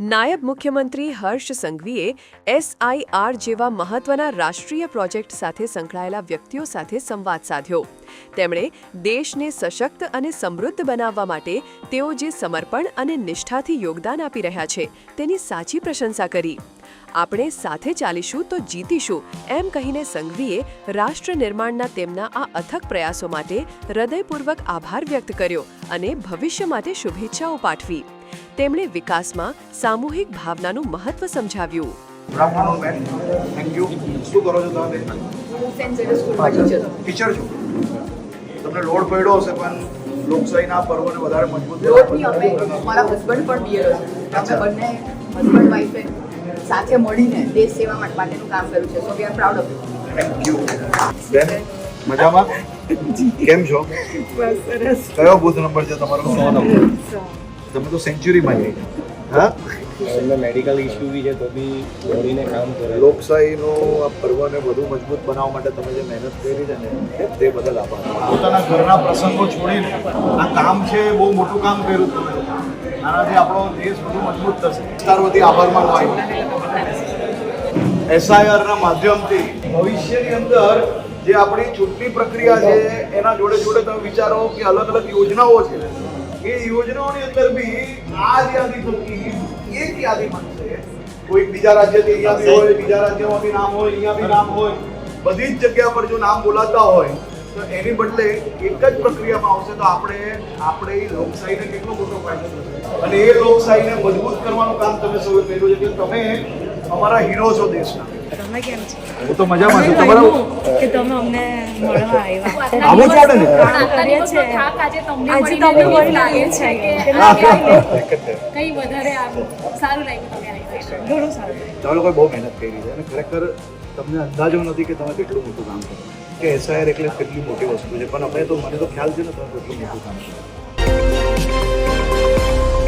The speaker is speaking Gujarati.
નાયબ મુખ્યમંત્રી હર્ષ સંઘવીએ એસઆઈઆર જેવા મહત્વના રાષ્ટ્રીય પ્રોજેક્ટ સાથે સંકળાયેલા વ્યક્તિઓ સાથે સંવાદ સાધ્યો. તેમણે દેશને સશક્ત અને સમૃદ્ધ બનાવવા માટે તેઓ જે સમર્પણ અને નિષ્ઠાથી યોગદાન આપી રહ્યા છે, તેની સાચી પ્રશંસા કરી. આપણે સાથે ચાલીશું તો જીતીશું, એમ કહીને સંઘવીએ રાષ્ટ્ર નિર્માણના તેમના આ અથક પ્રયાસો માટે હૃદયપૂર્વક આભાર વ્યક્ત કર્યો અને ભવિષ્ય માટે શુભેચ્છાઓ પાઠવી. તેમણે વિકાસમાં સામૂહિક ભાવનાનું મહત્વ સમજાવ્યું. શું કરો છો તમે? ટીચર છો? તમને લોડ પડ્યો હશે પણ લોકશાહીના પર્વને વધારે મજબૂત રોજની અમે મારા હસબન્ડ પણ બીએડ છે અમે બંને હસબન્ડ વાઈફે સાથે મળીને દેશ સેવા માટે માટેનું કામ કર્યું છે. So we are proud of thank you બેન મજામાં? કેમ છો? કયો બુથ નંબર છે તમારો? સો નંબર તમે તો સેન્ચુરીમાં જઈ હા? એમને મેડિકલ ઇસ્યુ બી છે તો બી દોડીને કામ કરે લોકશાહીનો આ પર્વને વધુ મજબૂત બનાવવા માટે તમે જે મહેનત કરી છે ને તે બદલ આભાર. પોતાના ઘરના પ્રસંગો છોડીને આ કામ છે બહુ મોટું કામ કર્યું તમે. આનાથી આપણો દેશ વધુ મજબૂત થશે. વિસ્તારવતી આભાર માનવા એસઆઈઆરના માધ્યમથી ભવિષ્યની અંદર જે આપણી ચૂંટણી પ્રક્રિયા છે એના જોડે જોડે તમે વિચારો કે અલગ અલગ યોજનાઓ છે. એ યોજનાઓની અંદર બી આ જ યાદી થતી એક યાદી બનશે કોઈ બીજા રાજ્યથી અહીંયા બી હોય બીજા રાજ્યમાં બી નામ હોય અહીંયા બી નામ હોય બધી જ જગ્યા પર જો નામ બોલાતા હોય તો એની બદલે એક જ પ્રક્રિયામાં આવશે તો આપણે આપણે એ લોકશાહીને કેટલો મોટો ફાયદો થશે? અને એ લોકશાહીને મજબૂત કરવાનું કામ તમે સૌએ કર્યું છે કે તમે અમારા હીરો છો દેશના. તમે કેમ છો હું તો મજામાં છું તમારા કે તમે અમને મળવા આવ્યા આવો છો ને કરીએ છીએ આજે તમને આજે તમને મળી લાગે છે છે કે કઈ વધારે સારું લાગ્યું તમે આવી ઘણું સારું તમે લોકોએ બહુ મહેનત કરી છે અને ખરેખર તમને અંદાજો નથી કે તમે કેટલું મોટું કામ કરો કે એસઆઈઆર એટલે કેટલી મોટી વસ્તુ છે પણ અમે તો મને તો ખ્યાલ છે ને તમે કેટલું મોટું કામ કરો